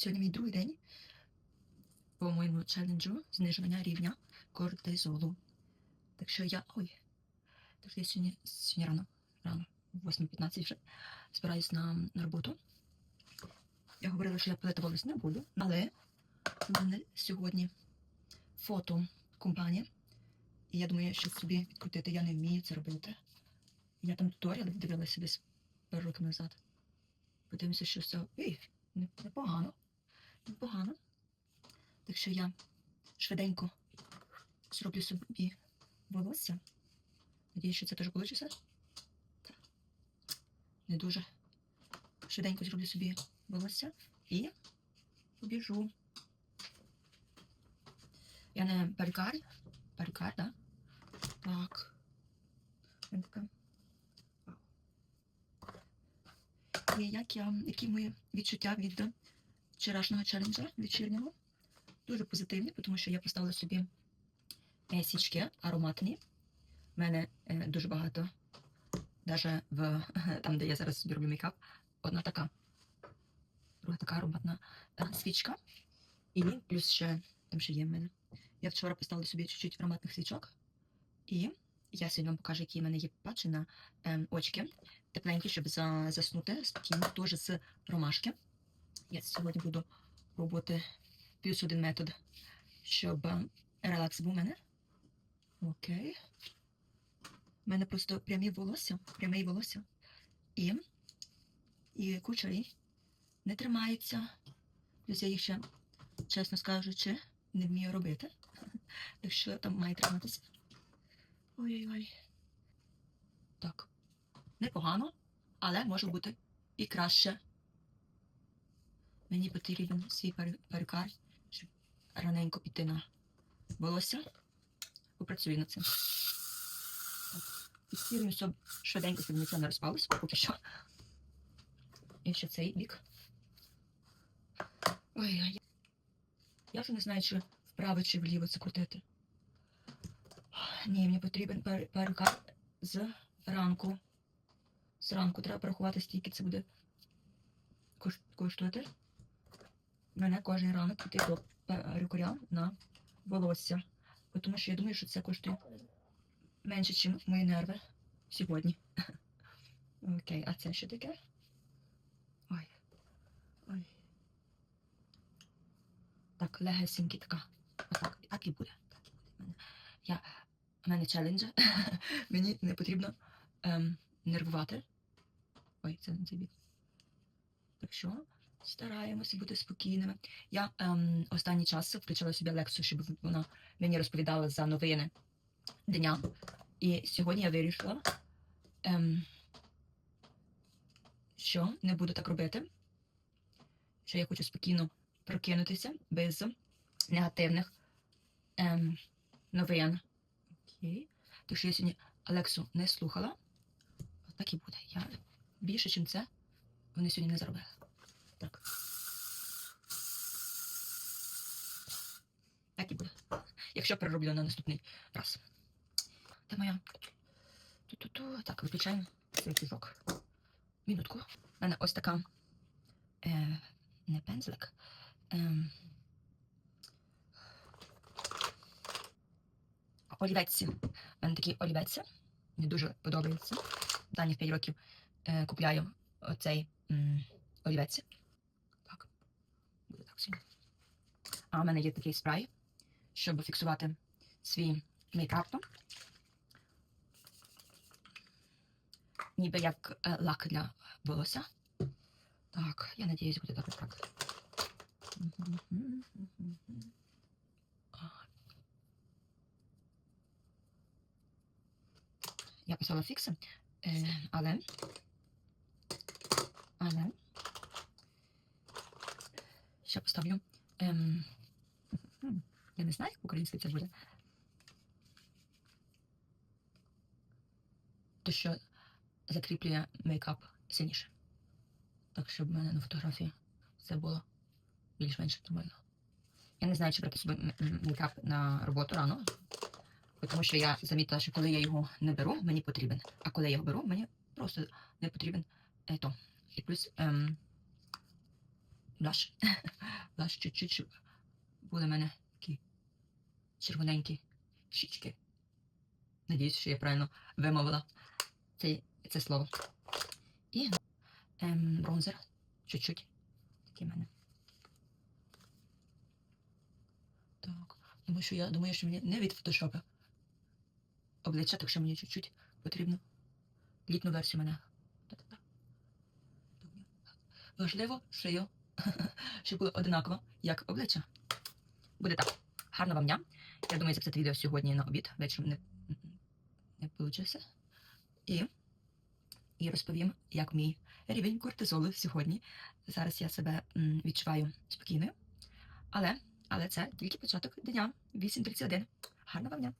Сьогодні мій другий день по моєму челенджу знижування рівня кортизолу. Так що я. Ой. Так що я сьогодні, сьогодні рано, рано, 8.15 вже збираюсь на, на роботу. Я говорила, що я пилити не буду, але в мене сьогодні фото компанія. І я думаю, що собі відкрутити я не вмію це робити. Я там туторіал дивилася десь пару років назад. Подивимося, що це. Ей, не- непогано. Непогано. Так що я швиденько зроблю собі волосся. Надіюсь, що це теж вийде. Не дуже. Швиденько зроблю собі волосся і побіжу. Я не перукар. Перукар, так? Так. Така. І як я, які мої відчуття від вчорашнього челенджа вечірнього? Дуже позитивні, тому що я поставила собі е, січки ароматні. У мене е, дуже багато, навіть в там, де я зараз собі роблю мейкап, одна така, друга така ароматна е, свічка. І плюс ще там ще є в мене. Я вчора поставила собі чуть-чуть ароматних свічок. І я сьогодні вам покажу, які в мене є патчі на ем, очки. Тепленькі, щоб за, заснути спокійно, теж з ромашки. Я сьогодні буду пробувати плюс один метод, щоб е, релакс був у мене. Окей. У мене просто прямі волосся, пряме волосся. І, і кучері не тримаються. Плюс я їх ще, чесно скажучи, не вмію робити. Так там має триматися. Ой-ой-ой. Так. Непогано, але може бути і краще. Мені потрібен свій перукар, щоб раненько піти на волосся. Попрацюю над цим. Підстірюю, щоб швиденько, щоб нічого не розпалось, поки що. І ще цей бік. Ой, я вже не знаю, чи вправо чи вліво це крутити. Ні, мені потрібен пер- з ранку. Зранку треба порахувати, скільки це буде кош- Мене кожен ранок піти до перукаря на волосся. Тому що я думаю, що це коштує менше, ніж мої нерви сьогодні. Окей, а це що таке? Ой. Ой. Так, легесенький така. Отак, так і буде. Так і буде. мене. Я, в мене челендж. Мені не потрібно ем, нервувати. Ой, це не цей бік. Так що стараємося бути спокійними. Я ем, останній час включила собі лекцію, щоб вона мені розповідала за новини дня. І сьогодні я вирішила, ем, що не буду так робити. Що я хочу спокійно прокинутися без негативних ем, новин. Окей. Так що я сьогодні Алексу не слухала. Так і буде. Я більше, ніж це, вони сьогодні не заробили. Так. Так і буде. Якщо перероблю на наступний раз. Та моя. Ту-ту-ту. Так, виключаємо цей фіжок. Минутку. У мене ось така. Е, не пензлик. Ем, олівець. У мене такі олівець. Мені дуже подобається. Останніх 5 років е, купляю оцей м, олівець. Так. Буде так сьогодні. А у мене є такий спрей, щоб фіксувати свій мейкап. Ніби як е, лак для волосся. Так, я надіюсь, буде добре так. Я писала фікси, е, але. Але. Ще поставлю. Ем, я не знаю, як українське це буде. То, що закріплює мейкап сильніше. Так, щоб в мене на фотографії все було більш-менш нормально. Я не знаю, чи брати собі мейкап на роботу рано, тому що я замітила, що коли я його не беру, мені потрібен. А коли я його беру, мені просто не потрібен е, то. І плюс ем, блаш. Блаш чуть-чуть, щоб в мене червоненькі щічки. Надіюсь, що я правильно вимовила це, це слово. І ем, бронзер чуть-чуть. Такий в мене. Так. Тому що я думаю, що мені не від фотошопа обличчя, так що мені чуть-чуть потрібно літню версію мене. Важливо шию, щоб було одинаково, як обличчя. Буде так. Гарного вам дня. Я думаю, записати відео сьогодні на обід. Вечором не, не вийшло. І, і розповім, як мій рівень кортизолу сьогодні. Зараз я себе відчуваю спокійною. Але, але це тільки початок дня 8.31. Гарного вам дня!